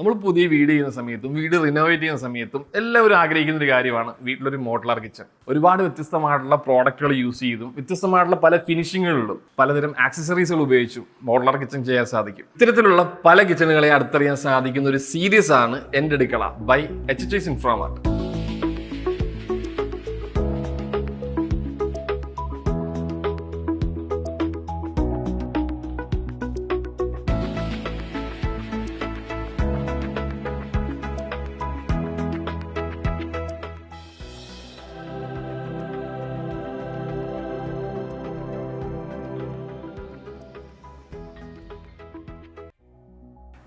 നമ്മൾ പുതിയ വീട് ചെയ്യുന്ന സമയത്തും വീട് റിനോവേറ്റ് ചെയ്യുന്ന സമയത്തും എല്ലാവരും ആഗ്രഹിക്കുന്ന ഒരു കാര്യമാണ് വീട്ടിലൊരു മോഡലാർ കിച്ചൺ ഒരുപാട് വ്യത്യസ്തമായിട്ടുള്ള പ്രോഡക്റ്റുകൾ യൂസ് ചെയ്തും വ്യത്യസ്തമായിട്ടുള്ള പല ഫിനിഷിങ്ങുകളിലും പലതരം ആക്സസറീസുകൾ ഉപയോഗിച്ചും മോഡലാർ കിച്ചൺ ചെയ്യാൻ സാധിക്കും. ഇത്തരത്തിലുള്ള പല കിച്ചണുകളെ അടുത്തറിയാൻ സാധിക്കുന്ന ഒരു സീരീസ് ആണ് എന്റെ അടുക്കള by H H Inframart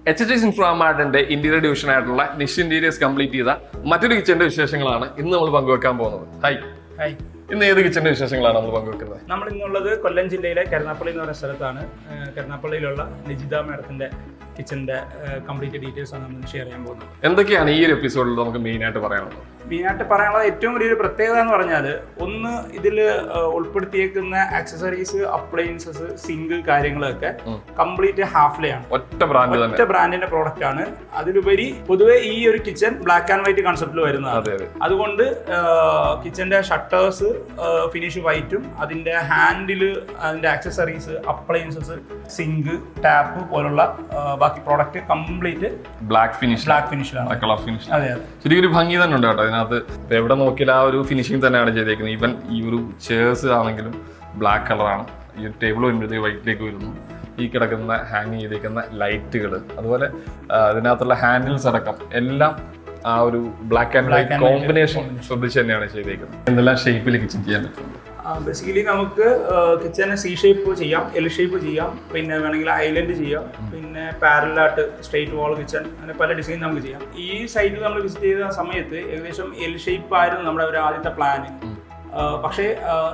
H H ഇൻഫ്രാമാർട്ടിന്റെ interior division ആയിട്ടുള്ള നിഷ് ഇന്റീരിയേഴ്സ് കംപ്ലീറ്റ് ചെയ്ത മറ്റൊരു കിച്ചന്റെ വിശേഷങ്ങളാണ് ഇന്ന് നമ്മൾ പങ്കുവെക്കാൻ പോകുന്നത്. ഹൈ ഹൈ ഇന്ന് ഏത് കിച്ചന്റെ വിശേഷങ്ങളാണ് നമ്മൾ പങ്കുവെക്കുന്നത്? നമ്മൾ ഇന്നുള്ളത് കൊല്ലം ജില്ലയിലെ കരുനാപ്പള്ളി എന്ന് പറയുന്ന സ്ഥലത്താണ്. കരുനാപ്പള്ളിയിലുള്ള നിജിത മേഡത്തിന്റെ കിച്ചന്റെ കംപ്ലീറ്റ് ഡീറ്റെയിൽസ് ആണ് നമ്മൾ ഷെയർ ചെയ്യാൻ പോകുന്നത്. എന്തൊക്കെയാണ് ഈ ഒരു എപ്പിസോഡിൽ നമുക്ക് മെയിൻ ആയിട്ട് പറയാനുള്ളത്? മെയിനായിട്ട് പറയാനുള്ള ഏറ്റവും വലിയൊരു പ്രത്യേകത എന്ന് പറഞ്ഞാൽ ഒന്ന് ഇതിൽ ഉൾപ്പെടുത്തിയേക്കുന്ന ആക്സസറീസ് അപ്ലയൻസസ് സിങ്ക് കാര്യങ്ങളൊക്കെ കംപ്ലീറ്റ് ആണ്. ഒറ്റ ബ്രാൻഡ് ഒറ്റ ബ്രാൻഡിന്റെ പ്രോഡക്റ്റ് ആണ്. അതിലുപരി പൊതുവേ ഈ ഒരു കിച്ചൺ ബ്ലാക്ക് ആൻഡ് വൈറ്റ് കൺസെപ്റ്റിൽ വരുന്നതാണ്. അതെ അതെ. അതുകൊണ്ട് കിച്ചന്റെ ഷട്ടേഴ്സ് ഫിനിഷ് വൈറ്റും അതിന്റെ ഹാൻഡിൽ അതിന്റെ ആക്സസറീസ് അപ്ലയൻസസ് സിങ്ക് ടാപ്പ് പോലുള്ള ബാക്കി product complete black finish black ഫിനിഷിലാണ് colour finish അതെ അതെ. ശരിക്കും ഒരു ഭംഗി തന്നെ ഉണ്ട് കേട്ടോ. അതിനകത്ത് ഇപ്പൊ എവിടെ നോക്കിയാലും ആ ഒരു ഫിനിഷിങ് തന്നെയാണ് ചെയ്തേക്കുന്നത്. ഈവൻ ഈ ഒരു ചേഴ്സ് ആണെങ്കിലും ബ്ലാക്ക് കളറാണ് ഈ ഒരു ടേബിൾ വരുമ്പോഴത്തേക്ക് വൈറ്റിലേക്ക് വരുന്നു. ഈ കിടക്കുന്ന ഹാങ് ചെയ്തേക്കുന്ന ലൈറ്റുകൾ അതുപോലെ അതിനകത്തുള്ള ഹാൻഡിൽസ് അടക്കം എല്ലാം ആ ഒരു ബ്ലാക്ക് ആൻഡ് വൈറ്റ് കോമ്പിനേഷൻ ശ്രദ്ധിച്ച് തന്നെയാണ് ചെയ്തേക്കുന്നത്. എന്തെല്ലാം ഷേപ്പിലേക്ക് കിച്ചൺ ചെയ്യാൻ പറ്റും? ബേസിക്കലി നമുക്ക് കിച്ചനെ സി ഷേപ്പ് ചെയ്യാം എൽ ഷേപ്പ് ചെയ്യാം പിന്നെ വേണമെങ്കിൽ ഐലൻഡ് ചെയ്യാം പിന്നെ പാരലായിട്ട് സ്ട്രെയിറ്റ് വാൾ കിച്ചൺ അങ്ങനെ പല ഡിസൈൻ നമുക്ക് ചെയ്യാം. ഈ സൈറ്റിൽ നമ്മൾ വിസിറ്റ് ചെയ്ത സമയത്ത് ഏകദേശം എൽ ഷേപ്പ് ആയിരുന്നു നമ്മുടെ ഒരു ആദ്യത്തെ പ്ലാന് പക്ഷേ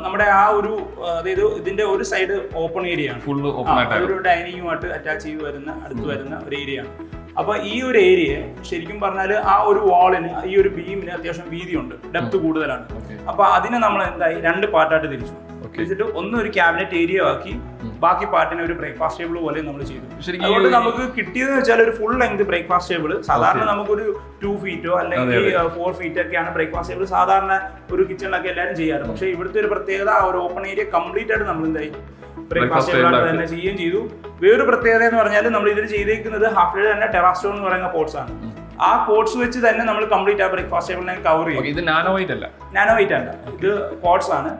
നമ്മുടെ ആ ഒരു അതായത് ഇതിന്റെ ഒരു സൈഡ് ഓപ്പൺ ഏരിയ ആണ്. ഫുൾ ഓപ്പൺ ആയിട്ടാണ്. ഒരു ഡൈനിങ്ങുമായിട്ട് അറ്റാച്ച് ചെയ്ത് വരുന്ന അടുത്ത് വരുന്ന ഒരു ഏരിയ ആണ്. അപ്പൊ ഈ ഒരു ഏരിയയെ ശരിക്കും പറഞ്ഞാൽ ആ ഒരു വാളിന് ഈ ഒരു ബീമിന് അത്യാവശ്യം വീതിയുണ്ട്. ഡെപ്ത് കൂടുതലാണ്. അപ്പോൾ അപ്പൊ അതിനെ നമ്മൾ എന്തായി രണ്ട് പാർട്ടായിട്ട് തിരിച്ചു. തിരിച്ചിട്ട് ഒന്ന് ഒരു ക്യാബിനറ്റ് ഏരിയ ആക്കി ബാക്കി പാർട്ടിനെ ഒരു ബ്രേക്ക്ഫാസ്റ്റ് ടേബിൾ പോലെ നമ്മൾ ചെയ്തു. അതുകൊണ്ട് നമുക്ക് കിട്ടിയതെന്ന് വെച്ചാൽ ഒരു ഫുൾ ലെങ്ത് ബ്രേക്ക്ഫാസ്റ്റ് ടേബിൾ സാധാരണ നമുക്കൊരു ടു ഫീറ്റോ അല്ലെങ്കിൽ ഫോർ ഫീറ്റ് ഒക്കെയാണ് ബ്രേക്ക്ഫാസ്റ്റ് ടേബിൾ സാധാരണ ഒരു കിച്ചണിലൊക്കെ എല്ലാവരും ചെയ്യാറ്. പക്ഷെ ഇവിടുത്തെ ഒരു പ്രത്യേകത ആ ഒരു ഓപ്പൺ ഏരിയ കംപ്ലീറ്റ് ആയിട്ട് നമ്മൾ എന്തായി? ബ്രേക്ക്ഫാസ്റ്റ് ടേബിൾ ആയിട്ട് തന്നെ ചെയ്യുകയും ചെയ്തു. വേറൊരു പ്രത്യേകത എന്ന് പറഞ്ഞാൽ നമ്മൾ ഇതിൽ ചെയ്തേക്കുന്നത് ഹാഫ് ഡേ തന്നെ ടെറാസ്റ്റോൺ എന്ന് പറയുന്ന പോർട്സ് ആണ്. ആ പോർട്സ് വെച്ച് തന്നെ നമ്മൾ കംപ്ലീറ്റ് ആ ബ്രേക്ക്ഫാസ്റ്റ് ടേബിളിനെ കവർ ചെയ്യും. ഇത് നാനോ വൈറ്റ് അല്ല. നാനോ വൈറ്റ് അല്ല. ഇത് കോട്സ് ആണ്.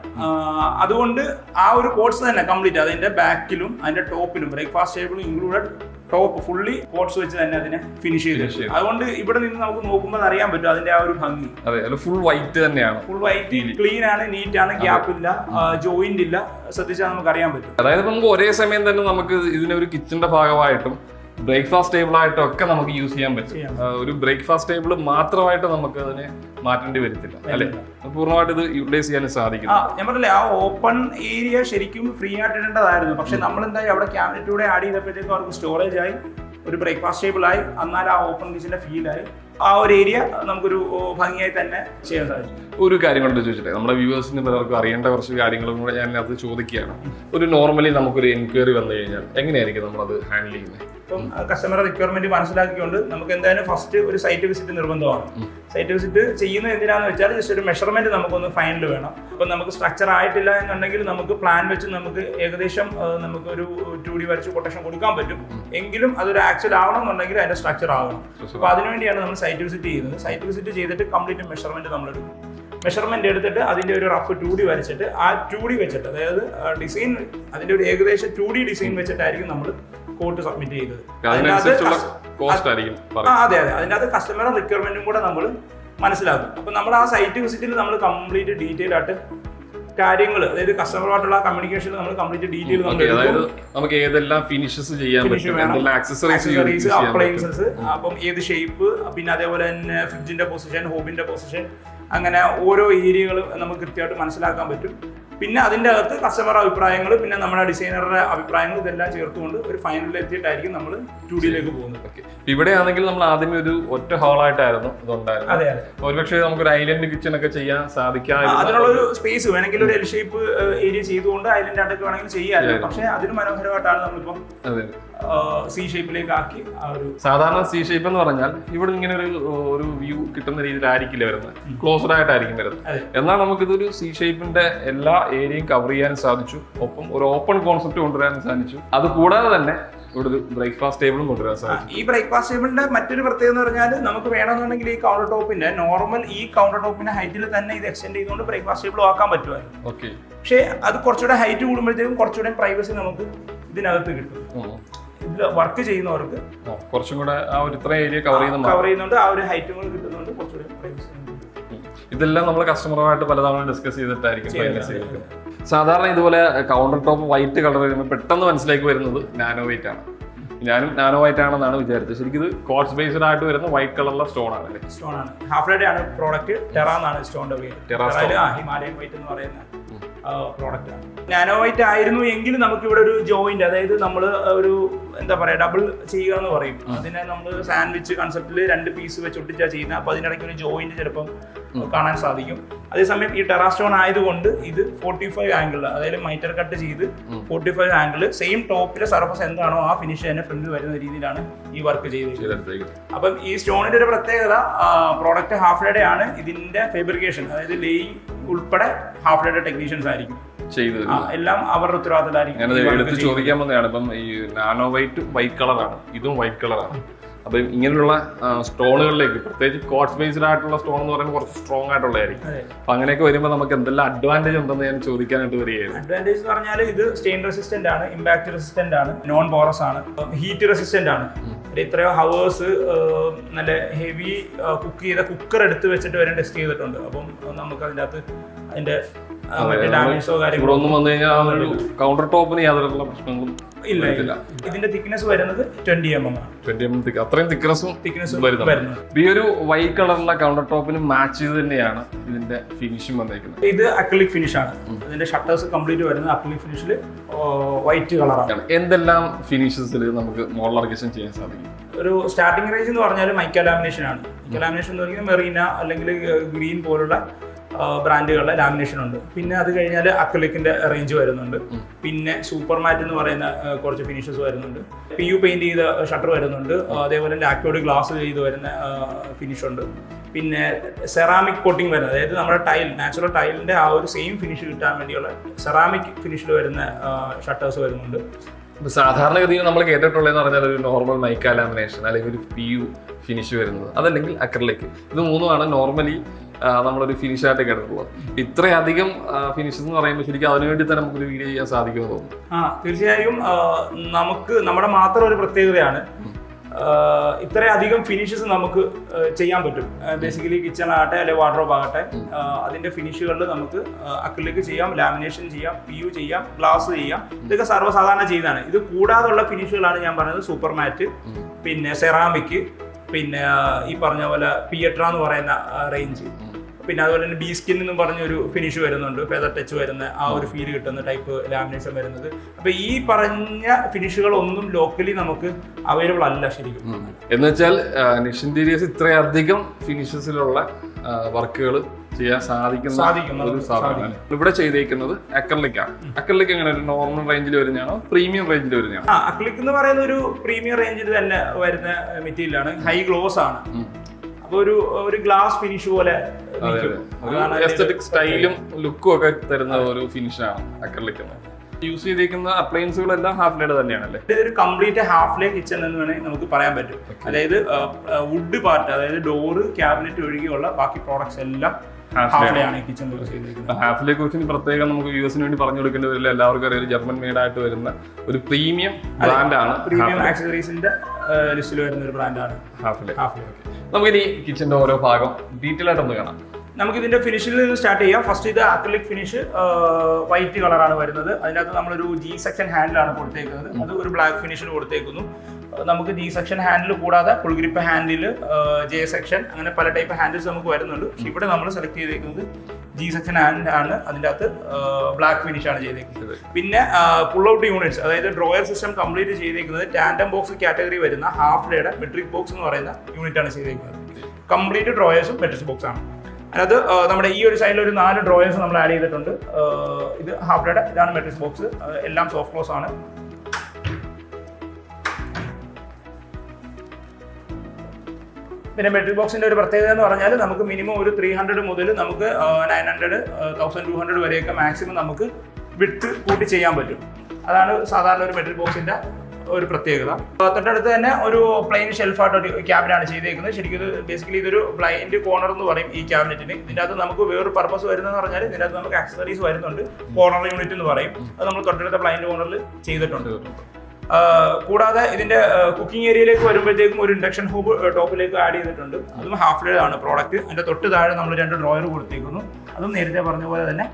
അതുകൊണ്ട് ആ ഒരു കോട്സ് തന്നെ കംപ്ലീറ്റ് അതിന്റെ ബാക്കിലും അതിന്റെ ടോപ്പിലും breakfast table included top fully coats വെച്ച് തന്നെ അതിനെ ഫിനിഷ് ചെയ്ത്. അതുകൊണ്ട് ഇവിടെ നിന്ന് നമുക്ക് നോക്കുമ്പോൾ അറിയാൻ പറ്റും അതിന്റെ ആ ഒരു ഭംഗി. അതെ ഫുൾ വൈറ്റ് തന്നെയാണ്. ഫുൾ വൈറ്റ് ക്ലീൻ ആണ് നീറ്റ് ആണ് ഗ്യാപ്പ് ഇല്ല ജോയിന്റ് ഇല്ല. ശ്രദ്ധിച്ചാൽ നമുക്ക് അറിയാൻ പറ്റും. അതായത് നമുക്ക് ഒരേ സമയം തന്നെ നമുക്ക് ഇതിനെ ഒരു കിച്ചന്റെ ഭാഗമായിട്ടും ബ്രേക്ക്ഫാസ്റ്റ് ടേബിൾ ആയിട്ടൊക്കെ നമുക്ക് യൂസ് ചെയ്യാൻ പറ്റും. ഒരു ബ്രേക്ക്ഫാസ്റ്റ് ടേബിൾ മാത്രമായിട്ട് നമുക്ക് അതിനെ മാറ്റേണ്ടി വരത്തില്ല അല്ലെ? പൂർണമായിട്ട് ഇത് യൂട്ടിലൈസ് ചെയ്യാൻ സാധിക്കും ഞാൻ പറഞ്ഞില്ലേ ആ ഓപ്പൺ ഏരിയ ശരിക്കും ഫ്രീ ആയിട്ട് ഇടേണ്ടതായിരുന്നു. പക്ഷെ നമ്മൾ എന്തായാലും അവിടെ ക്യാബിനറ്റൂടെ ആഡ് ചെയ്തപ്പോഴത്തേക്കും അവർക്ക് സ്റ്റോറേജ് ആയി ഒരു ബ്രേക്ക്ഫാസ്റ്റ് ടേബിൾ ആയി എന്നാൽ ആ ഓപ്പൺ കിച്ചന്റെ ഫീൽ ആയി. ആ ഒരു ഏരിയ നമുക്കൊരു ഭംഗിയായി തന്നെ ചെയ്യാൻ സാധിക്കും. ഒരു കാര്യം കൊണ്ട് ചോദിച്ചിട്ടെ? നമ്മുടെ വ്യൂവേഴ്സിന് പലർക്കും അറിയേണ്ട കുറച്ച് കാര്യങ്ങളും കൂടെ ഞാൻ അത് ചോദിക്കുകയാണ്. ഒരു നോർമലി നമുക്കൊരു എൻക്വയറി വന്നു കഴിഞ്ഞാൽ എങ്ങനെയായിരിക്കും നമ്മൾ അത് ഹാൻഡിൽ ചെയ്യുന്നത്? ഇപ്പം കസ്റ്റമർ റിക്വയർമെന്റ് മനസ്സിലാക്കിക്കൊണ്ട് നമുക്ക് എന്തായാലും ഫസ്റ്റ് ഒരു സൈറ്റ് വിസിറ്റ് നിർബന്ധമാണ്. സൈറ്റ് വിസിറ്റ് ചെയ്യുന്നത് എന്തിനാന്ന് വെച്ചാൽ ജസ്റ്റ് ഒരു മെഷർമെന്റ് നമുക്കൊന്ന് ഫൈനൽ വേണം. അപ്പം നമുക്ക് സ്ട്രക്ചർ ആയിട്ടില്ല എന്നുണ്ടെങ്കിൽ നമുക്ക് പ്ലാൻ വെച്ച് നമുക്ക് ഏകദേശം നമുക്ക് ഒരു ടു ഡി വരച്ച് കൊട്ടേഷൻ കൊടുക്കാൻ പറ്റും. എങ്കിലും അതൊരു ആക്ച്വൽ ആവണം എന്നുണ്ടെങ്കിൽ അതിന്റെ സ്ട്രക്ചർ ആവണം. അപ്പൊ അതിനുവേണ്ടിയാണ് നമ്മൾ സൈറ്റ് വിസിറ്റ് ചെയ്യുന്നത്. സൈറ്റ് വിസിറ്റ് ചെയ്തിട്ട് കംപ്ലീറ്റ് മെഷർമെന്റ് നമ്മൾ എടുക്കും മെഷർമെന്റ് എടുത്തിട്ട് അതിന്റെ ഒരു റഫ് ടു ഡി വരച്ചിട്ട് ആ ടു ഡി വെച്ചിട്ട് അതായത് ഡിസൈൻ അതിന്റെ ഒരു ഏകദേശം ടു ഡി ഡിസൈൻ വെച്ചിട്ടായിരിക്കും നമ്മൾ കോട്ട് സബ്മിറ്റ് ചെയ്തത് ആ അതെ അതെ. അതിനകത്ത് അത് കസ്റ്റമർ റിക്വയർമെന്റും കൂടെ നമ്മൾ മനസ്സിലാക്കും. അപ്പൊ നമ്മൾ ആ സൈറ്റ് വിസിറ്റിൽ നമ്മൾ കംപ്ലീറ്റ് ഡീറ്റെയിൽ ആയിട്ട് കാര്യങ്ങൾ അതായത് കസ്റ്റമറുമായിട്ടുള്ള കമ്മ്യൂണിക്കേഷൻ നമ്മൾ കംപ്ലീറ്റ് ഡീറ്റെയിൽ നമ്മൾ. നമുക്ക് ഏതെല്ലാം ഫിനിഷസ് ചെയ്യാൻ പറ്റും ആക്സസറീസ് appliances, അപ്പം ഏത് ഷേപ്പ് പിന്നെ അതേപോലെ തന്നെ ഫ്രിഡ്ജിന്റെ പൊസിഷൻ ഹോബിന്റെ പൊസിഷൻ അങ്ങനെ ഓരോ ഏരിയകളും നമുക്ക് കൃത്യമായിട്ട് മനസ്സിലാക്കാൻ പറ്റും. പിന്നെ അതിന്റെ അകത്ത് കസ്റ്റമർ അഭിപ്രായങ്ങൾ പിന്നെ നമ്മുടെ ഡിസൈനറുടെ അഭിപ്രായങ്ങൾ ഇതെല്ലാം ചേർത്തുകൊണ്ട് ഒരു ഫൈനലിലെത്തിയിട്ടായിരിക്കും നമ്മൾ ടു ഡിയിലേക്ക് പോകുന്നത്. ഇവിടെ ആണെങ്കിൽ നമ്മൾ ആദ്യമേ ഒരു ഒറ്റ ഹാളായിട്ടായിരുന്നു ഇതുണ്ടായിരുന്നത്. അതെ അതെ. ഒരുപക്ഷെ നമുക്കൊരു ഐലൻഡ് കിച്ചൺ ഒക്കെ ചെയ്യാൻ സാധിക്കാം അതിനുള്ള ഒരു സ്പേസ് വേണമെങ്കിൽ ഒരു എൽ ഷേപ്പ് ഏരിയ ചെയ്തുകൊണ്ട് ഐലൻഡ് ആയിട്ടൊക്കെ വേണമെങ്കിൽ ചെയ്യാമല്ലോ പക്ഷെ അതിന് മനോഹരമായിട്ടാണ് നമ്മളിപ്പം അതെ. സി ഷേപ്പിലേക്ക് ആക്കി ആ ഒരു സാധാരണ സി ഷേപ്പ് എന്ന് പറഞ്ഞാൽ ഇവിടെ ഇങ്ങനെ ഒരു ഒരു വ്യൂ കിട്ടുന്ന രീതിയിലായിരിക്കില്ല വരുന്നത്. ക്ലോസ്ഡ് ആയിട്ടായിരിക്കും വരുന്നത്. എന്നാൽ നമുക്കിതൊരു സി ഷേപ്പിന്റെ എല്ലാ ഏരിയയും കവർ ചെയ്യാൻ സാധിച്ചു. ഒപ്പം ഒരു ഓപ്പൺ കോൺസെപ്റ്റ് കൊണ്ടുവരാൻ സാധിച്ചു. അത് കൂടാതെ തന്നെ ഇവിടെ ഒരു ബ്രേക്ക്ഫാസ്റ്റ് ടേബിളും കൊണ്ടുവരാൻ സാധിച്ചു. ഈ ബ്രേക്ക്ഫാസ്റ്റ് ടേബിളിന്റെ മറ്റൊരു പ്രത്യേകത എന്ന് പറഞ്ഞാൽ നമുക്ക് വേണമെന്നുണ്ടെങ്കിൽ ഈ കൗണ്ടർ ടോപ്പിന്റെ നോർമൽ ഈ കൗണ്ടർ ടോപ്പിന്റെ ഹൈറ്റിൽ തന്നെ ഇത് എക്സ്റ്റെൻഡ് ചെയ്തുകൊണ്ട് ബ്രേക്ക്ഫാസ്റ്റ് ടേബിൾ ആക്കാൻ പറ്റുമായിരുന്നു. ഓക്കെ പക്ഷേ അത് കുറച്ചുകൂടെ ഹൈറ്റ് കൂടുമ്പോഴത്തേക്കും കുറച്ചുകൂടെ പ്രൈവസി നമുക്ക് ഇതിനകത്ത് കിട്ടും. വർക്ക് ചെയ്യുന്നവർക്ക് കുറച്ചും കൂടെ ആ ഒരു ഇത്ര ഏരിയ കവർ ചെയ്യുന്ന കവർ ചെയ്യുന്നുണ്ട്. ആ ഒരു ഹൈറ്റും കൂടെ കിട്ടുന്നുണ്ട്. കുറച്ചുകൂടി ഇതെല്ലാം നമ്മൾ കസ്റ്റമറുമായിട്ട് പലതവണ ഡിസ്കസ് ചെയ്തിട്ടായിരിക്കും സാധാരണ ഇതുപോലെ കൗണ്ടർ ടോപ്പ് വൈറ്റ് കളർ വരുമ്പോൾ പെട്ടെന്ന് മനസ്സിലേക്ക് വരുന്നത് നാനോ വൈറ്റ് ആണ്. ഞാനും നാനോ വൈറ്റ് ആണെന്നാണ് വിചാരിച്ചത്. ശരിക്കും ഇത് കോട്സ് ബേസ്ഡ് ആയിട്ട് വരുന്ന വൈറ്റ് കളറുള്ള സ്റ്റോൺ ആണ് സ്റ്റോൺ ആണ്. ഹാഫ് ആണ് പ്രോഡക്റ്റ് ടെറ എന്നാണ് സ്റ്റോണിന്റെ പേര്. ഹിമാലയൻ വൈറ്റ് എന്ന് പറയുന്ന പ്രോഡക്റ്റ് ആണ് നാനോ വൈറ്റ് ആയിരുന്നു എങ്കിൽ നമുക്ക് ഇവിടെ ഒരു ജോയിന്റ് അതായത് നമ്മൾ ഒരു എന്താ പറയാ ഡബിൾ ചെയ്യുക എന്ന് പറയും അതിനെ നമ്മൾ സാൻഡ്വിച്ച് കൺസെപ്റ്റിൽ രണ്ട് പീസ് വെച്ച് ഒട്ടിച്ചാ ചെയ്യുന്നത് അപ്പൊ അതിനിടയ്ക്ക് ഒരു ജോയിന്റ് ചിലപ്പം കാണാൻ സാധിക്കും. അതേസമയം ഈ ടെറാസ്റ്റോൺ ആയതുകൊണ്ട് ഇത് ഫോർട്ടി ഫൈവ് ആംഗിൾ അതായത് മൈറ്റർ കട്ട് ചെയ്ത് ഫോർട്ടി ഫൈവ് ആംഗിൾ സെയിം ടോപ്പിലെ സർഫസ് എന്താണോ ആ ഫിനിഷ് തന്നെ ഫ്രണ്ടിൽ വരുന്ന രീതിയിലാണ് ഈ വർക്ക് ചെയ്തിരിക്കുന്നത് ചെയ്തെടുത്തേക്കുന്നത് അപ്പം ഈ സ്റ്റോണിന്റെ ഒരു പ്രത്യേകത പ്രോഡക്റ്റ് ഹാഫ് ഡേ ആണ്. ഇതിന്റെ ഫേബ്രിക്കേഷൻ അതായത് ലേയിങ് ഉൾപ്പെടെ ഹാഫ് ഡേ ടെക്നീഷ്യൻസ് ആയിരിക്കും. എല്ലാം അവരുടെ ഉത്തരവാദിത്തമായിരിക്കും ചെയ്യുന്നത്. ചോദിക്കാൻ വന്നതാണ് ഇപ്പം ഈ നാനോ വൈറ്റ് വൈറ്റ് കളറാണ് ഇതും വൈറ്റ് കളറാണ് അപ്പം ഇങ്ങനെയുള്ള സ്റ്റോണുകളിലേക്ക് പ്രത്യേകിച്ച് കോട്ട് ബേസ്ഡ് ആയിട്ടുള്ള സ്റ്റോൺ എന്ന് പറയുമ്പോൾ കുറച്ച് സ്ട്രോങ് ആയിട്ടുള്ളതായിരിക്കും. അപ്പൊ അപ്പം അങ്ങനെയൊക്കെ വരുമ്പോൾ നമുക്ക് എന്തെല്ലാം അഡ്വാന്റേജ് ഉണ്ടെന്ന് ഞാൻ ചോദിക്കാനായിട്ട് വരികയായിരുന്നു അഡ്വാന്റേജ് എന്ന് പറഞ്ഞാൽ ഇത് സ്റ്റെയിൻ റെസിസ്റ്റന്റ് ആണ് ഇമ്പാക്ട് റെസിസ്റ്റന്റ് ആണ് നോൺ പോറസ് ആണ്. ഹീറ്റ് റെസിസ്റ്റന്റ് ആണ് ഇത്രയോ ഹവേഴ്സ് നല്ല ഹെവി കുക്ക് ചെയ്ത കുക്കർ എടുത്ത് വെച്ചിട്ട് വരെ ടെസ്റ്റ് ചെയ്തിട്ടുണ്ട്. അപ്പം നമുക്ക് അതിന്റെ അകത്ത് ഡാമേജോ ഇവിടെ ഒന്നും വന്നു കഴിഞ്ഞാൽ കൗണ്ടർ ടോപ്പിന് യാതൊരു പ്രശ്നങ്ങളും ഇല്ല. ഇതിന്റെ തിക്നെസ് വരുന്നത് ട്വന്റി എം എം ആണ്. ട്വന്റി എം അത്രയും തിക്നെസ്സും തിക്നെസ് വരുന്നുണ്ട്. വരുന്നത് ഈ ഒരു വൈറ്റ് കളറിലെ കൗണ്ടർ ടോപ്പിന് മാച്ച് ചെയ്ത് തന്നെയാണ് ഇതിന്റെ ഫിനിഷും വന്നേക്കുന്നത്. ഇത് അക്ലിക് ഫിനിഷ് ആണ്. ഇതിന്റെ ഷട്ടേഴ്സ് കംപ്ലീറ്റ് വരുന്നത് അക്ലിക് ഫിനിഷിൽ വൈറ്റ് കളറാണ് എന്തെല്ലാം ഫിനിഷസിൽ നമുക്ക് മോഡലർ ചെയ്യാൻ സാധിക്കും? ഒരു സ്റ്റാർട്ടിംഗ് റേഞ്ച് എന്ന് പറഞ്ഞാൽ മൈക്ക ലാമിനേഷൻ ആണ്. മൈക്ക ലാമിനേഷൻ എന്ന് പറയുന്നത് മെറീന അല്ലെങ്കിൽ ഗ്രീൻ പോലുള്ള ബ്രാൻഡുകളുടെ ലാമിനേഷൻ ഉണ്ട്. പിന്നെ അത് കഴിഞ്ഞാൽ അക്രിലിക്കിന്റെ റേഞ്ച് വരുന്നുണ്ട്. പിന്നെ സൂപ്പർ മാറ്റ് എന്ന് പറയുന്ന കുറച്ച് ഫിനിഷസ് വരുന്നുണ്ട്. പി യു പെയിന്റ് ചെയ്ത ഷട്ടർ വരുന്നുണ്ട്. അതേപോലെ ലാക്കോഡ് ഗ്ലാസ് ചെയ്ത് വരുന്ന ഫിനിഷ് ഉണ്ട്. പിന്നെ സെറാമിക് കോട്ടിംഗ് വരുന്നത്. അതായത് നമ്മുടെ ടൈൽ നാച്ചുറൽ ടൈലിന്റെ ആ ഒരു സെയിം ഫിനിഷ് കിട്ടാൻ വേണ്ടിയുള്ള സെറാമിക് ഫിനിഷിൽ വരുന്ന ഷട്ടേഴ്സ് വരുന്നുണ്ട്. സാധാരണഗതിയിൽ നമ്മൾ കേട്ടിട്ടുള്ളതെന്ന് പറഞ്ഞാൽ ഒരു നോർമൽ മൈക്ക ലാമിനേഷൻ അല്ലെങ്കിൽ ഒരു പി യു ഫിനിഷ് വരുന്നത്. അതല്ലെങ്കിൽ അക്രലിക് ഇത് മൂന്നുമാണ് നോർമലി നമ്മളൊരു ഫിനിഷ് ആയിട്ട് കേട്ടിട്ടുള്ളത് ഇത്രയധികം ഫിനിഷ് എന്ന് പറയുമ്പോൾ ശരിക്കും അതിനുവേണ്ടി തന്നെ നമുക്കൊരു വീഡിയോ ചെയ്യാൻ സാധിക്കുമെന്ന് തോന്നുന്നു. ആ തീർച്ചയായും നമുക്ക് നമ്മുടെ മാത്രം ഒരു പ്രത്യേകതയാണ്. ഇത്രയധികം ഫിനിഷസ് നമുക്ക് ചെയ്യാൻ പറ്റും. ബേസിക്കലി കിച്ചൺ ആകട്ടെ അല്ലെങ്കിൽ വാർഡ്രോബ് ആകട്ടെ അതിന്റെ ഫിനിഷുകളിൽ നമുക്ക് അക്രിലിക് ചെയ്യാം ലാമിനേഷൻ ചെയ്യാം പി യു ചെയ്യാം ഗ്ലാസ് ചെയ്യാം. ഇതൊക്കെ സർവസാധാരണ ചെയ്യുന്നതാണ് ഇത് കൂടാതുള്ള ഫിനിഷുകളാണ് ഞാൻ പറയുന്നത് സൂപ്പർ മാറ്റ് പിന്നെ സെറാമിക് പിന്നെ ഈ പറഞ്ഞ പോലെ പിയട്ര എന്ന് പറയുന്ന റേഞ്ച് പിന്നെ അതുപോലെ തന്നെ ബി സ്കിൻ എന്നും പറഞ്ഞ ഒരു ഫിനിഷ് വരുന്നുണ്ട്. ഫെദർ ടച്ച് വരുന്ന ആ ഒരു ഫീൽ കിട്ടുന്ന ടൈപ്പ് ലാമിനേഷൻ വരുന്നത്. അപ്പൊ ഈ പറഞ്ഞ ഫിനിഷുകൾ ഒന്നും ലോക്കലി നമുക്ക് അവൈലബിൾ അല്ല ശരിക്കും. എന്ന് വെച്ചാൽ നിഷ് ഇന്റീരിയേഴ്സ് ഇത്രയധികം ഫിനിഷസിലുള്ള വർക്കുകൾ ചെയ്യാൻ സാധിക്കുന്ന സാധിക്കും, ഒരു സാധനം. സാധനമാണ് ഇവിടെ ചെയ്തേക്കുന്നത് അക്രലിക് ആണ് അക്രലിക് എങ്ങനെ ഒരു നോർമൽ റേഞ്ചിൽ വരുന്നതാണോ? പ്രീമിയം റേഞ്ചിൽ വരുന്നതാണോ? അക്രലിക് എന്ന് പറയുന്ന ഒരു പ്രീമിയം റേഞ്ചിൽ തന്നെ വരുന്ന മെറ്റീരിയൽ ആണ്. ഹൈ ഗ്ലോസ് ആണ്. അപ്പൊ ഒരു ഒരു ഗ്ലാസ് ഫിനിഷ് പോലെ എസ്തറ്റിക് സ്റ്റൈലും ലുക്കും ഒക്കെ തരുന്ന ഒരു ഫിനിഷാണ് അക്രലിക് എന്ന്. യൂസ് ചെയ്തേക്കുന്ന അപ്ലയൻസുകളെല്ലാം ഹാഫ് ലേഡ് തന്നെയാണല്ലേ? ഒരു കംപ്ലീറ്റ് ഹാഫ് ലേ കിച്ചൺ എന്ന് വേണമെങ്കിൽ നമുക്ക് പറയാൻ പറ്റും. അതായത് വുഡ് പാർട്ട് അതായത് ഡോറ് ക്യാബിനറ്റ് ഒഴികെയുള്ള ബാക്കി പ്രോഡക്ട്സ് എല്ലാം ഹാഫിലെ കുറിച്ച് പ്രത്യേകം നമുക്ക് യു എസിന് വേണ്ടി പറഞ്ഞു കൊടുക്കേണ്ടി വരില്ല. എല്ലാവർക്കും അറിയാം ജർമ്മൻ മെയ്ഡ് ആയിട്ട് വരുന്ന ഒരു പ്രീമിയം ബ്രാൻഡാണ് പ്രീമിയം ആക്സസറീസിന്റെ ലിസ്റ്റിൽ വരുന്ന ഒരു ബ്രാൻഡാണ് ഹാഫിലെ നമുക്കിനി കിച്ചന്റെ ഓരോ ഭാഗം ഡീറ്റെയിൽ ആയിട്ട് ഒന്ന് കാണാം. നമുക്ക് ഇതിന്റെ ഫിനിഷിൽ നിന്ന് സ്റ്റാർട്ട് ചെയ്യാം. ഫസ്റ്റ് ഇത് അക്രലിക് ഫിനിഷ് വൈറ്റ് കളറാണ് വരുന്നത്. അതിനകത്ത് നമ്മളൊരു ജി സെക്ഷൻ ഹാൻഡിലാണ് കൊടുത്തേക്കുന്നത്. അത് ഒരു ബ്ലാക്ക് ഫിനിഷിൽ കൊടുത്തേക്കുന്നു. നമുക്ക് ജി സെക്ഷൻ ഹാൻഡിൽ കൂടാതെ full grip handle J section അങ്ങനെ പല ടൈപ്പ് ഹാൻഡിൽസ് നമുക്ക് വരുന്നുണ്ട്. പക്ഷെ ഇവിടെ നമ്മൾ സെലക്ട് ചെയ്തേക്കുന്നത് ജി സെക്ഷൻ ഹാൻഡ് ആണ്. അതിന്റെ അകത്ത് ബ്ലാക്ക് ഫിനിഷ് ആണ് ചെയ്തേക്കുന്നത്. പിന്നെ പുൾ ഔട്ട് യൂണിറ്റ്സ് അതായത് ഡ്രോയർ സിസ്റ്റം കംപ്ലീറ്റ് ചെയ്തേക്കുന്നത് ടാൻഡം ബോക്സ് കാറ്റഗറി വരുന്ന ഹാഫ് ഡേയുടെ മെട്രിക് ബോക്സ് എന്ന് പറയുന്ന യൂണിറ്റ് ആണ് ചെയ്തേക്കുന്നത്. കംപ്ലീറ്റ് ഡ്രോയേഴ്സും മെട്രിക് ബോക്സ് ആണ്. അതിനകത്ത് നമ്മുടെ ഈ ഒരു സൈഡിൽ ഒരു നാല് ഡ്രോയേഴ്സ് നമ്മൾ ആഡ് ചെയ്തിട്ടുണ്ട്. ഇത് ഹാഫ് ഡേയുടെ ഇതാണ് മെട്രിക് ബോക്സ് എല്ലാം സോഫ്റ്റ് ക്ലോസ് ആണ്. പിന്നെ മെട്രിക് ബോക്സിന്റെ ഒരു പ്രത്യേകത എന്ന് പറഞ്ഞാൽ നമുക്ക് മിനിമം ഒരു ത്രീ ഹൺഡ്രഡ് മുതൽ നമുക്ക് nine hundred thousand two hundred വരെയൊക്കെ മാക്സിമം നമുക്ക് വിട്ട് കൂട്ടി ചെയ്യാൻ പറ്റും. അതാണ് സാധാരണ ഒരു മെട്രിക് ബോക്സിന്റെ ഒരു പ്രത്യേകത. തൊട്ടടുത്ത് തന്നെ ഒരു പ്ലെയിൻ ഷെൽഫായിട്ട് ഒരു ക്യാബിനാണ് ചെയ്തേക്കുന്നത്. ശരിക്കും ഇത് ബേസിക്കലി ഇതൊരു ബ്ലൈൻഡ് കോർണർ എന്ന് പറയും ഈ ക്യാബിനറ്റിന് ഇതിന്റെ അകത്ത് നമുക്ക് വേറൊരു പർപ്പസ് വരുന്നതെന്ന് പറഞ്ഞാൽ ഇതിന്റെ അകത്ത് നമുക്ക് ആക്സസറീസ് വരുന്നുണ്ട്. കോർണർ യൂണിറ്റ് എന്ന് പറയും. അത് നമ്മൾ തൊട്ടടുത്ത ബ്ലൈൻഡ് കോർണറിൽ ചെയ്തിട്ടുണ്ട്. കൂടാതെ ഇതിന്റെ കുക്കിംഗ് ഏരിയയിലേക്ക് വരുമ്പോഴത്തേക്കും ഒരു ഇൻഡക്ഷൻ ഹോബ് ടോപ്പിലേക്ക് ആഡ് ചെയ്തിട്ടുണ്ട്. അതും ഹാഫ് ഡേ ആണ് പ്രോഡക്റ്റ് അതിന്റെ തൊട്ട് താഴെ നമ്മൾ രണ്ട് ഡ്രോയർ കൊടുത്തേക്കുന്നു. അതും നേരത്തെ പറഞ്ഞ പോലെ തന്നെ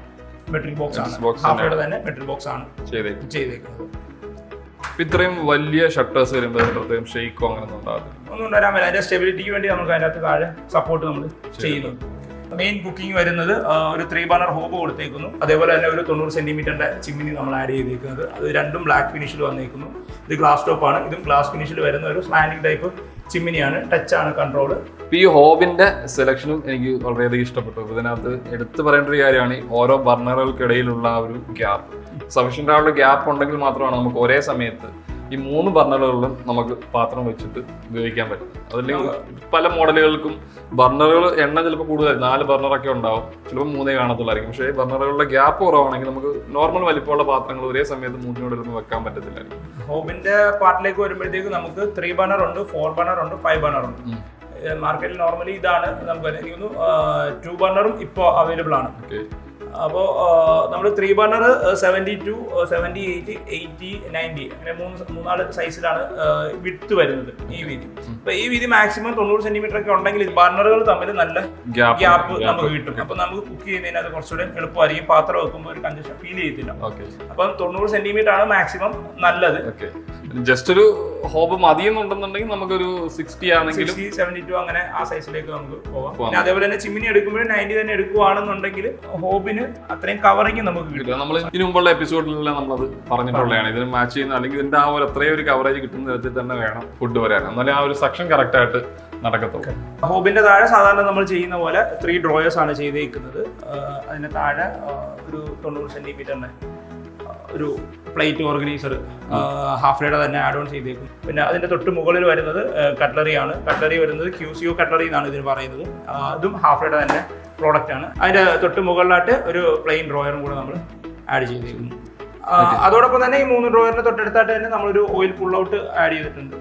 മെട്രിക് ബോക്സ് ആണ്. ഹാഫ് ഡേ തന്നെ. മെട്രിക് ബോക്സ് ആണ് ചെയ്തേക്കും ചെയ്തേക്കുന്നത്. ഇത്രയും വലിയ ഷട്ടേഴ്സ് വരുമ്പോൾ പ്രത്യേകം ഷെയ്ക്കോ അങ്ങനെ ഒന്നും ഉണ്ടാകും ഒന്നും ഉണ്ടാകാൻ അതിന്റെ സ്റ്റെബിലിറ്റിക്ക് വേണ്ടി നമുക്ക് അതിനകത്ത് താഴെ സപ്പോർട്ട് നമ്മൾ ചെയ്യുന്നുണ്ട്. മെയിൻ കുക്കിംഗ് വരുന്നത് ഒരു ത്രീ ബാനർ ഹോബ് കൊടുത്തേക്കുന്നു. അതേപോലെ തന്നെ ഒരു തൊണ്ണൂറ് സെന്റിമീറ്ററിന്റെ ചിമ്മിനി നമ്മൾ ആഡ് ചെയ്തേക്കുന്നത്. അത് രണ്ടും ബ്ലാക്ക് ഫിനിഷിൽ വന്നേക്കുന്നു. ഇത് ഗ്ലാസ് ടോപ്പ് ആണ്. ഇതും ഗ്ലാസ് ഫിനിഷിൽ വരുന്ന ഒരു സ്ലാൻഡിംഗ് ടൈപ്പ് ചിമ്മിനിയാണ് ടച്ച് ആണ് കൺട്രോൾ ഈ ഹോബിന്റെ സെലക്ഷനും എനിക്ക് വളരെയധികം ഇഷ്ടപ്പെട്ടു. ഇതിനകത്ത് എടുത്തു പറയേണ്ട ഒരു കാര്യമാണ് ഓരോ ബർണറുകൾക്കിടയിലുള്ള ഒരു ഗ്യാപ്പ് സഫീഷ്യന്റ് ആയുള്ള ഗ്യാപ്പ് ഉണ്ടെങ്കിൽ മാത്രമാണ് നമുക്ക് ഒരേ സമയത്ത് ഈ മൂന്ന് ബർണറുകളിലും നമുക്ക് പാത്രം വെച്ചിട്ട് ഉപയോഗിക്കാൻ പറ്റും. അതല്ലെങ്കിൽ പല മോഡലുകൾക്കും ബർണറുകൾ എണ്ണം ചിലപ്പോൾ കൂടുതലായി നാല് ബർണറൊക്കെ ഉണ്ടാവും. ചിലപ്പോൾ മൂന്നേ കാണത്തുള്ളായിരിക്കും. പക്ഷേ ബർണറുകളുടെ ഗ്യാപ്പ് കുറവാണെങ്കിൽ നമുക്ക് നോർമൽ വലിപ്പമുള്ള പാത്രങ്ങൾ ഒരേ സമയത്ത് മൂന്നിനോടൊന്നും വെക്കാൻ പറ്റത്തില്ലായിരിക്കും. ഹോമിന്റെ പാർട്ടിലേക്ക് വരുമ്പോഴത്തേക്ക് നമുക്ക് ത്രീ ബർണർ ഉണ്ട് ഫോർ ബർണർ ഉണ്ട് ഫൈവ് ബർണർ ഉണ്ട്. മാർക്കറ്റിൽ നോർമലി ഇതാണ് നമുക്ക് ടു ബർണറും ഇപ്പോൾ അവൈലബിൾ ആണ്. അപ്പോൾ നമ്മൾ three burner seventy two seventy eight eighty ninety അങ്ങനെ മൂന്ന് മൂന്നാൽ സൈസിലാണ് വിട്ട് വരുന്നത് ഈ വീതി. അപ്പൊ ഈ വീതി മാക്സിമം തൊണ്ണൂറ് സെന്റിമീറ്റർ ഒക്കെ ഉണ്ടെങ്കിൽ ബർണറുകൾ തമ്മിൽ നല്ല ഗ്യാപ്പ് നമുക്ക് കിട്ടും. അപ്പൊ നമുക്ക് കുക്ക് ചെയ്യുന്നതിന് അത് കുറച്ചുകൂടെ എളുപ്പമായിരിക്കും. പാത്രം വെക്കുമ്പോൾ ഒരു കഞ്ചക്ഷൻ ഫീൽ ചെയ്യത്തില്ല. അപ്പം തൊണ്ണൂറ് സെന്റിമീറ്റർ ആണ് മാക്സിമം നല്ലത്. ഓക്കെ ജസ്റ്റ് ഒരു ഹോബ് മതി എന്നുണ്ടെന്നുണ്ടെങ്കിൽ നമുക്കൊരു സിക്സ്റ്റി ആണെങ്കിലും സെവന്റി ടു അങ്ങനെ ആ സൈസിലേക്ക് നമുക്ക് പോവാം. പിന്നെ അതേപോലെ തന്നെ ചിമ്മിനി എടുക്കുമ്പോൾ നയന്റി തന്നെ എടുക്കുവാണെന്നുണ്ടെങ്കിൽ ഹോബിന് അത്രയും കവറിങ് നമുക്ക് കിട്ടും. നമ്മൾ ഇതിനു മുമ്പുള്ള എപ്പിസോഡിലെല്ലാം നമ്മളത് പറഞ്ഞിട്ടുള്ളതാണ്. ഇതിന് മാച്ച് ചെയ്യുന്ന അല്ലെങ്കിൽ ഇതിന്റെ ആ ഒരു അത്രയും ഒരു കവറേജ് കിട്ടുന്ന തരത്തിൽ തന്നെ വേണം ഫുഡ് വരാൻ. എന്നാലേ ആ ഒരു സെക്ഷൻ കറക്റ്റ് ആയിട്ട് നടക്കത്തുള്ളൂ. ഹോബിന്റെ താഴെ സാധാരണ നമ്മൾ ചെയ്യുന്ന പോലെ ത്രീ ഡ്രോയേഴ്സ് ആണ് ചെയ്തേക്കുന്നത്. അതിന്റെ താഴെ ഒരു തൊണ്ണൂറ് സെന്റിമീറ്ററിന്റെ ഒരു പ്ലേറ്റ് ഓർഗനൈസർ ഹാഫ് ഡേയുടെ തന്നെ ആഡ് ഓൺ ചെയ്തേക്കും. പിന്നെ അതിന്റെ തൊട്ട് മുകളിൽ വരുന്നത് കട്ട്ലറി ആണ് കട്ട്ലറി വരുന്നത് ക്യൂ സിഒ കട്ട്ലറി എന്നാണ് ഇതിന് പറയുന്നത്. അതും ഹാഫ് ഡേയുടെ തന്നെ പ്രോഡക്റ്റ് ആണ്. അതിന്റെ തൊട്ട് മുകളിലായിട്ട് ഒരു പ്ലെയിൻ ഡ്രോയറും കൂടെ നമ്മൾ ആഡ് ചെയ്തേക്കുന്നു. അതോടൊപ്പം തന്നെ ഈ മൂന്ന് ഡ്രോയറിന്റെ തൊട്ടടുത്തായിട്ട് തന്നെ നമ്മളൊരു ഓയിൽ പുൾ ഔട്ട് ആഡ് ചെയ്തിട്ടുണ്ട്.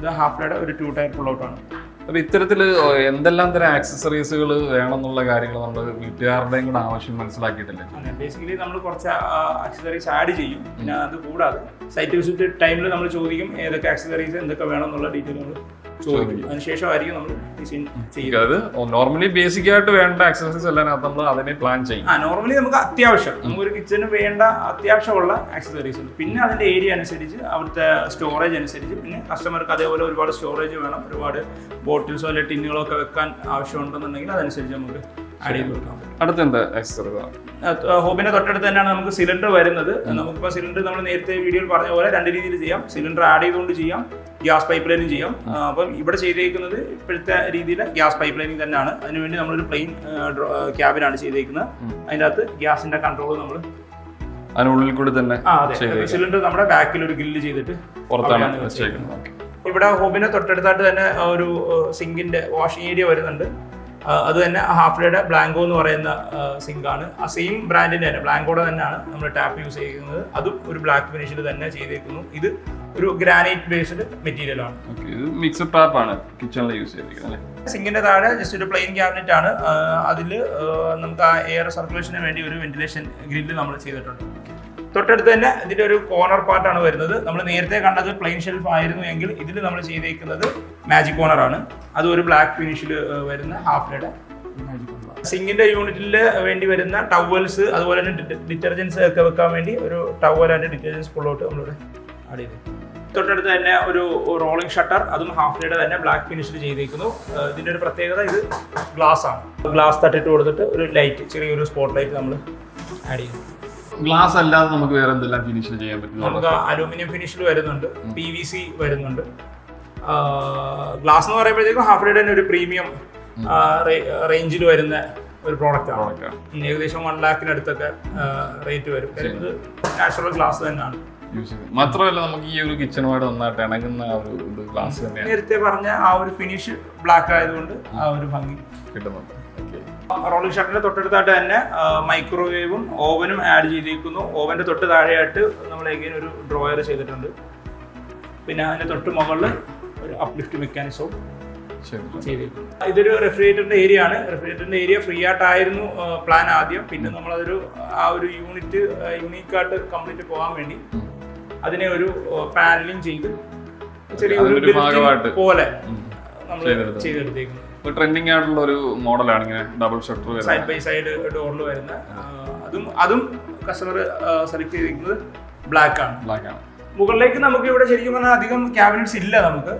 ഇത് ഹാഫ് ഡേയുടെ ഒരു ടു ടയർ പുൾ ഔട്ട് ആണ്. അപ്പൊ ഇത്തരത്തിൽ എന്തെല്ലാം തരം ആക്സസറീസുകൾ വേണമെന്നുള്ള കാര്യങ്ങൾ നമ്മൾ വീട്ടുകാരുടെയും കൂടെ ആവശ്യം മനസ്സിലാക്കിയിട്ടില്ല? ബേസിക്കലി നമ്മൾ കുറച്ച് ആക്സസറീസ് ആഡ് ചെയ്യും. പിന്നെ അത് കൂടാതെ സൈറ്റ് വിസിറ്റ് ടൈമിൽ നമ്മൾ ചോദിക്കും ഏതൊക്കെ ആക്സസറീസ് എന്തൊക്കെ വേണം എന്നുള്ള ഡീറ്റെയിൽ നമ്മൾ ചോദിക്കും. അതിനുശേഷമായിരിക്കും നമ്മൾ ഡിസൈൻ ചെയ്യുന്നത്. നോർമലി ബേസിക് ആയിട്ട് വേണ്ട ആക്സസറീസ് എല്ലാം നമ്മൾ അതിനെ പ്ലാൻ ചെയ്യും. ആ നോർമലി നമുക്ക് അത്യാവശ്യം നമുക്കൊരു കിച്ചന് വേണ്ട അത്യാവശ്യമുള്ള ആക്സസറീസ് ഉണ്ട്. പിന്നെ അതിന്റെ ഏരിയ അനുസരിച്ച് അവിടുത്തെ സ്റ്റോറേജ് അനുസരിച്ച് പിന്നെ കസ്റ്റമർക്ക് അതേപോലെ ഒരുപാട് സ്റ്റോറേജ് വേണം. ഒരുപാട് ബോട്ടിൽസോ അല്ലെങ്കിൽ ടിന്നുകളോ ഒക്കെ വെക്കാൻ ആവശ്യമുണ്ടെന്നുണ്ടെങ്കിൽ അതനുസരിച്ച് നമുക്ക് ആഡ് ചെയ്ത് കൊടുക്കാം. ഹോബിന്റെ തൊട്ടടുത്ത് തന്നെയാണ് നമുക്ക് സിലിണ്ടർ വരുന്നത്. നമുക്കിപ്പോൾ സിലിണ്ടർ നമ്മൾ നേരത്തെ വീഡിയോയിൽ പറഞ്ഞ പോലെ രണ്ട് രീതിയിൽ ചെയ്യാം. സിലിണ്ടർ ആഡ് ചെയ്തുകൊണ്ട് ചെയ്യാം. ഗ്യാസ് പൈപ്പ് ലൈനും ചെയ്യാം. അപ്പം ഇവിടെ ചെയ്തേക്കുന്നത് ഇപ്പോഴത്തെ രീതിയിൽ ഗ്യാസ് പൈപ്പ് ലൈനിങ് തന്നെയാണ്. അതിനുവേണ്ടി നമ്മളൊരു പ്ലെയിൻ ക്യാബിനാണ് ചെയ്തേക്കുന്നത്. അതിന്റെ അകത്ത് ഗ്യാസിന്റെ കൺട്രോൾ നമ്മൾ അതിനുള്ളിൽ കൂടി തന്നെ സിലിണ്ടർ നമ്മുടെ ബാക്കിൽ ഒരു ഗ്രില്ല് ചെയ്തിട്ട് പുറത്താണ് ഇവിടെ ഹോബിന്റെ തൊട്ടടുത്തായിട്ട് തന്നെ ഒരു സിങ്കിന്റെ വാഷിംഗ് ഏരിയ വരുന്നുണ്ട്. അത് തന്നെ ഹാഫ് ഡേയുടെ ബ്ലാങ്കോ എന്ന് പറയുന്ന സിങ്ക് ആണ്. ആ സെയിം ബ്രാൻഡിന്റെ തന്നെ ബ്ലാങ്കോടെ തന്നെയാണ് നമ്മൾ ടാപ്പ് യൂസ് ചെയ്യുന്നത്. അതും ഒരു ബ്ലാക്ക് ഫിനിഷിൽ തന്നെ ചെയ്തേക്കുന്നു. ഇത് ഒരു ഗ്രാനൈറ്റ് ബേസ്ഡ് മെറ്റീരിയൽ ആണ്. മിക്സഡ് ടാപ്പ് ആണ് കിച്ചണിൽ യൂസ് ചെയ്തിരിക്കുന്നത് സിങ്കിന്റെ താഴെ ജസ്റ്റ് ഒരു പ്ലെയിൻ ക്യാബിനറ്റ് ആണ്. അതിൽ നമുക്ക് ആ എയർ സർക്കുലേഷന് വേണ്ടി ഒരു വെന്റിലേഷൻ ഗ്രില്ല് നമ്മൾ ചെയ്തിട്ടുണ്ട്. തൊട്ടടുത്ത് തന്നെ ഇതിന്റെ ഒരു കോർണർ പാർട്ടാണ് വരുന്നത്. നമ്മൾ നേരത്തെ കണ്ടത് പ്ലെയിൻ ഷെൽഫ് ആയിരുന്നു എങ്കിൽ ഇതിൽ നമ്മൾ ചെയ്തേക്കുന്നത് മാജിക് കോർണർ ആണ്. അത് ഒരു ബ്ലാക്ക് ഫിനിഷിൽ വരുന്ന ഹാഫ് ഡേയുടെ സിങ്കിന്റെ യൂണിറ്റിൽ വേണ്ടി വരുന്ന ടവൽസ് അതുപോലെ തന്നെ ഡിറ്റർജൻസ് ഒക്കെ വെക്കാൻ വേണ്ടി ഒരു ടവൽ ആൻഡ് ഡിറ്റർജൻസ് പുള്ളോട്ട് നമ്മളിവിടെ ആഡ് ചെയ്തു. തൊട്ടടുത്ത് തന്നെ ഒരു റോളിംഗ് ഷട്ടർ അതും ഹാഫ് ഡേയുടെ തന്നെ ബ്ലാക്ക് ഫിനിഷിൽ ചെയ്തേക്കുന്നു. ഇതിന്റെ ഇതിന്റെ ഒരു പ്രത്യേകത ഇത് ഗ്ലാസ് ആണ്. ഗ്ലാസ് തട്ടിട്ട് കൊടുത്തിട്ട് ഒരു ലൈറ്റ് ചെറിയൊരു സ്പോട്ട് ലൈറ്റ് നമ്മൾ ആഡ് ചെയ്തു ഗ്ലാസ് അല്ലാതെ നമുക്ക് വേറെ എന്തെല്ലാം ഫിനിഷിൽ ചെയ്യാൻ പറ്റും നമുക്ക് അലൂമിനിയം ഫിനിഷിൽ വരുന്നുണ്ട് പി വി സി വരുന്നുണ്ട്. ഗ്ലാസ് എന്ന് പറയുമ്പോഴത്തേക്കും ഹാഫ് ഡേ തന്നെ ഒരു പ്രീമിയം റേഞ്ചിൽ വരുന്ന ഒരു പ്രോഡക്റ്റ് ആണ്. ഏകദേശം വൺ ലാക്കിനടുത്തൊക്കെ റേറ്റ് വരും. ഇത് നാച്ചുറൽ ഗ്ലാസ് തന്നെയാണ്. മാത്രമല്ല നമുക്ക് ഈ ഒരു കിച്ചണുമായിട്ട് നന്നായിട്ട് ഇണങ്ങുന്ന ഒരു ഇത് ഗ്ലാസ് തന്നെയാണ്. നേരത്തെ പറഞ്ഞ ആ ഒരു ഫിനിഷ് ബ്ലാക്ക് ആയതുകൊണ്ട് ആ ഒരു ഭംഗി കിട്ടുന്നുണ്ട്. ഓക്കെ റോളിംഗ് ഷട്ടറിന്റെ തൊട്ടടുത്തായിട്ട് തന്നെ മൈക്രോവേവും ഓവനും ആഡ് ചെയ്തിരിക്കുന്നു. ഓവന്റെ തൊട്ട് താഴെയായിട്ട് നമ്മൾ എങ്ങനെ ഒരു ഡ്രോയർ ചെയ്തിട്ടുണ്ട്. പിന്നെ അതിന്റെ തൊട്ട് മുകളിൽ ഒരു അപ്ലിഫ്റ്റ് മെക്കാനിസവും ഇതൊരു റെഫ്രിജറേറ്ററിന്റെ ഏരിയ ആണ്. റെഫ്രിജറേറ്ററിന്റെ ഏരിയ ഫ്രീ ആയിട്ടായിരുന്നു പ്ലാൻ ആദ്യം. പിന്നെ നമ്മളതൊരു ആ ഒരു യൂണിറ്റ് യൂണീക്കായിട്ട് കംപ്ലീറ്റ് പോകാൻ വേണ്ടി അതിനെ ഒരു പാനലിംഗ് ചെയ്ത് built-in പോലെ നമ്മൾ ചെയ്തെടുത്തത്. ട്രെൻഡിങ് ആയിട്ടുള്ള ഒരു മോഡലാണ് ഇങ്ങനെ double shutter side by side ഡോറിൽ വരുന്ന അതും അതും കസ്റ്റമർ സെലക്ട് ചെയ്തിരിക്കുന്നത് ബ്ലാക്ക് ആണ്. ബ്ലാക്ക് ആണ്. മുകളിലേക്ക് നമുക്ക് ഇവിടെ ശരിക്കും പറഞ്ഞാൽ അധികം ക്യാബിനറ്റ്സ് ഇല്ല നമുക്ക്.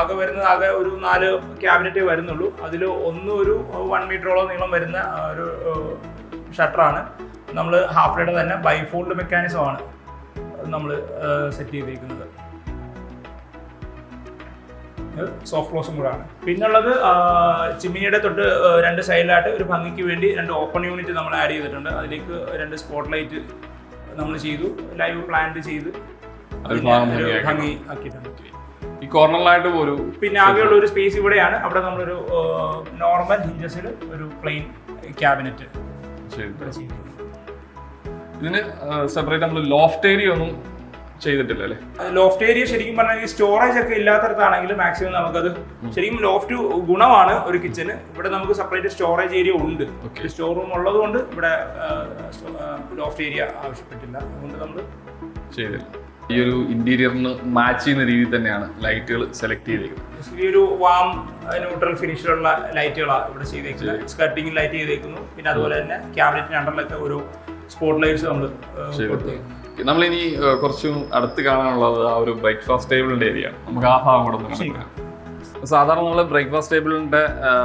ആകെ വരുന്നത് ആകെ ഒരു നാല് ക്യാബിനറ്റേ വരുന്നുള്ളൂ. അതിൽ ഒന്ന് ഒരു വൺ മീറ്ററോളം നീളം വരുന്ന ഒരു ഷട്ടറാണ് നമ്മൾ ഹാഫ് ലൈഡ് തന്നെ ബൈഫോൾഡ് മെക്കാനിസമാണ് നമ്മൾ സെറ്റ് ചെയ്തിരിക്കുന്നത് സോഫ്റ്റ് ക്ലോസും കൂടെ ആണ് പിന്നുള്ളത് ചിമ്മിനിയുടെ തൊട്ട് രണ്ട് സൈഡിലായിട്ട് ഒരു ഭംഗിക്ക് വേണ്ടി രണ്ട് ഓപ്പൺ യൂണിറ്റ് നമ്മൾ ആഡ് ചെയ്തിട്ടുണ്ട്. അതിലേക്ക് രണ്ട് സ്പോട്ട് ലൈറ്റ് നമ്മൾ ചെയ്തു ലൈവ് പ്ലാന്റ് ചെയ്ത്. ഭാഗം ആക്കിയിട്ടുണ്ട്. ഈ കോർണറിലായിട്ട് ഒരു പിന്നെ ആകെയുള്ള ഒരു സ്പേസ് ഇവിടെയാണ്. അവിടെ നമ്മളൊരു നോർമൽ ഹിഞ്ചസിൽ ഒരു പ്ലെയിൻ ക്യാബിനറ്റ് ഇതിന് സെപ്പറേറ്റ് നമ്മൾ ലോഫ്റ്റ് ഏരിയ ഒന്നും ചെയ്തിട്ടില്ല അല്ലേ ലോഫ്റ്റ് ഏരിയ ശരിക്കും പറഞ്ഞാൽ സ്റ്റോറേജ് ഒക്കെ ഇല്ലാത്തടത്താണെങ്കിൽ മാക്സിമം നമുക്കത് ശരിക്കും ലോഫ്റ്റ് ഗുണമാണ് ഒരു കിച്ചന് ഇവിടെ നമുക്ക് സെപ്പറേറ്റ് സ്റ്റോറേജ് ഏരിയ ഉണ്ട്. സ്റ്റോർ റൂം ഉള്ളത് കൊണ്ട് ഇവിടെ ലോഫ്റ്റ് ഏരിയ ആവശ്യപ്പെട്ടില്ല. അതുകൊണ്ട് നമ്മൾ ചെയ്തില്ല. ഈ ഒരു ഇന്റീരിയറിന് മാച്ച് ചെയ്യുന്ന രീതിയിൽ തന്നെയാണ് ലൈറ്റുകൾ സെലക്ട് ചെയ്തേക്കുന്നത്. ഈ ഒരു വാം ന്യൂട്രൽ ഫിനിഷിലുള്ള ലൈറ്റുകളാണ് ഇവിടെ ചെയ്തേക്കുന്നത്. സ്കർട്ടിങ് ലൈറ്റ് ചെയ്തേക്കുന്നു. പിന്നെ അതുപോലെ തന്നെ ക്യാബിനറ്റിന് അണ്ടറിലൊക്കെ ഒരു സ്പോട്ട് ലൈറ്റ്സ് നമ്മൾ കൊടുത്തേക്കുന്നു. നമ്മളിനി കുറച്ചും അടുത്ത് കാണാനുള്ളത് ആ ഒരു ബ്രേക്ക്ഫാസ്റ്റ് ടേബിളിന്റെ ഏരിയ ആണ്. നമുക്ക് ആ ഭാഗം കൂടെ ഒന്ന് സാധാരണ നമ്മൾ ബ്രേക്ക്ഫാസ്റ്റ് ടേബിളിന്റെ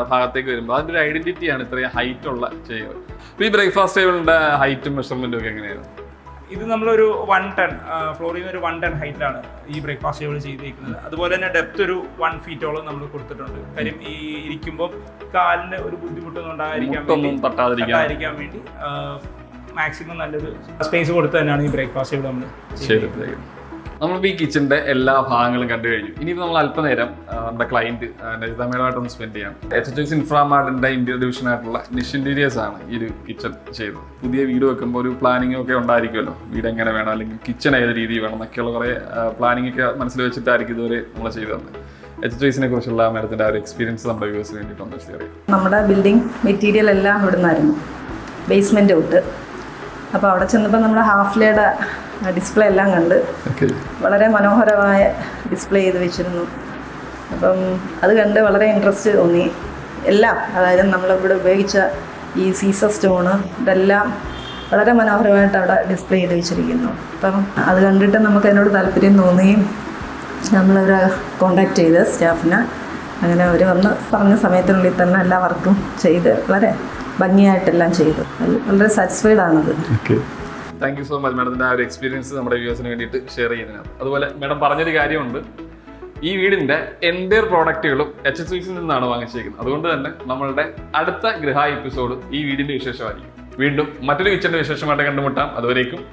ഭാഗത്തേക്ക് വരുമ്പോൾ അതിന്റെ ഒരു ഐഡന്റിറ്റിയാണ് ഇത്രയും ഹൈറ്റ് ഉള്ള ചെയ്യുന്നത് അപ്പൊ ഈ ബ്രേക്ക്ഫാസ്റ്റ് ടേബിളിന്റെ ഹൈറ്റും മെഷർമെന്റും ഒക്കെ എങ്ങനെയായിരുന്നു ഇത് നമ്മളൊരു വൺ ടൺ ഫ്ലോറിൽ നിന്ന് ഒരു വൺ ടൺ ഹൈറ്റിലാണ് ഈ ബ്രേക്ക്ഫാസ്റ്റ് ടേബിൾ ചെയ്തിരിക്കുന്നത് അതുപോലെ തന്നെ ഡെപ്ത് ഒരു വൺ ഫീറ്റോളം നമ്മൾ കൊടുത്തിട്ടുണ്ട്. കാര്യം ഈ ഇരിക്കുമ്പോൾ കാലിന് ഒരു ബുദ്ധിമുട്ടൊന്നും ഉണ്ടായിരിക്കാൻ വേണ്ടി തട്ടാതിരിക്കാൻ വേണ്ടി മാക്സിമം നല്ലൊരു സ്പേസ് കൊടുത്ത് തന്നെയാണ് ഈ ബ്രേക്ക്ഫാസ്റ്റ് ഇവിടെ നമ്മൾ നമ്മളിപ്പോൾ ഈ കിച്ചണിന്റെ എല്ലാ ഭാഗങ്ങളും കണ്ടു കഴിഞ്ഞു. ഇനിയിപ്പോൾ നമ്മൾ അല്പനേരം നമ്മുടെ ക്ലയന്റ് നജിതാമേഡമായിട്ടൊന്ന് സ്പെൻഡ് ചെയ്യാം. എച്ച് എച്ച് എക്സ് ഇൻഫ്രാമാർഡിന്റെ ഇന്റീരിയർ ഡിവിഷൻ ആയിട്ടുള്ള നിഷ് ഇന്റീരിയേഴ്സ് ആണ് ഈ ഒരു കിച്ചൺ ചെയ്തത്. പുതിയ വീട് വെക്കുമ്പോൾ ഒരു പ്ലാനിങ് ഒക്കെ ഉണ്ടായിരിക്കുമല്ലോ. വീട് എങ്ങനെ വേണം അല്ലെങ്കിൽ കിച്ചൺ ഏത് രീതിയിൽ വേണം എന്നൊക്കെയുള്ള കുറേ പ്ലാനിങ് ഒക്കെ മനസ്സിൽ വെച്ചിട്ടായിരിക്കും ഇതുവരെ നമ്മൾ ചെയ്തു തന്നെ എച്ച് എച്ച് എക്സിനെ കുറിച്ചുള്ള മാഡത്തിന്റെ ആ ഒരു എക്സ്പീരിയൻസ് നമ്മുടെ വ്യൂസിന് വേണ്ടിയിട്ടൊന്ന് ഷെയർ ചെയ്യാം. നമ്മുടെ ബിൽഡിംഗ് മെറ്റീരിയൽ എല്ലാം ഇവിടുന്നായിരുന്നു. ബേസ്മെന്റ് ബേസ്മെന്റ് തൊട്ട് അപ്പോൾ അവിടെ ചെന്നപ്പോൾ നമ്മുടെ ഹാഫ് ലേയുടെ ഡിസ്പ്ലേ എല്ലാം കണ്ട് വളരെ മനോഹരമായ ഡിസ്പ്ലേ ചെയ്ത് വെച്ചിരുന്നു. അപ്പം അത് കണ്ട് വളരെ ഇൻട്രസ്റ്റ് തോന്നി. എല്ലാം അതായത് നമ്മളിവിടെ ഉപയോഗിച്ച ഈ സീസർ സ്റ്റോണ് ഇതെല്ലാം വളരെ മനോഹരമായിട്ട് അവിടെ ഡിസ്പ്ലേ ചെയ്ത് വെച്ചിരിക്കുന്നു. അപ്പം അത് കണ്ടിട്ട് നമുക്ക് അതിനോട് താല്പര്യം തോന്നുകയും നമ്മളവരെ കോണ്ടാക്ട് ചെയ്ത് സ്റ്റാഫിനെ അങ്ങനെ അവർ വന്ന് പറഞ്ഞ സമയത്തിനുള്ളിൽ തന്നെ എല്ലാ വർക്കും ചെയ്ത് വളരെ ഭംഗിയായിട്ടെല്ലാം ചെയ്തു. വളരെ സാറ്റിസ്ഫൈഡ് ആണത്. Okay thank you so much മാഡത്തിന്റെ ആ ഒരു എക്സ്പീരിയൻസ് നമ്മുടെ വ്യൂസിന് വേണ്ടിയിട്ട് ഷെയർ ചെയ്യുന്നതിനകത്ത് അതുപോലെ മാഡം പറഞ്ഞൊരു കാര്യമുണ്ട്. ഈ വീടിന്റെ എന്റെ പ്രോഡക്റ്റുകളും എച്ച് എസ് വിസിൽ നിന്നാണ് വാങ്ങിച്ചിരിക്കുന്നത് അതുകൊണ്ട് തന്നെ നമ്മളുടെ അടുത്ത ഗൃഹ എപ്പിസോഡ് ഈ വീടിന്റെ വിശേഷമായിരിക്കും. വീണ്ടും മറ്റൊരു കിച്ചന്റെ വിശേഷമായിട്ട് കണ്ടുമുട്ടാം. അതുവരേക്കും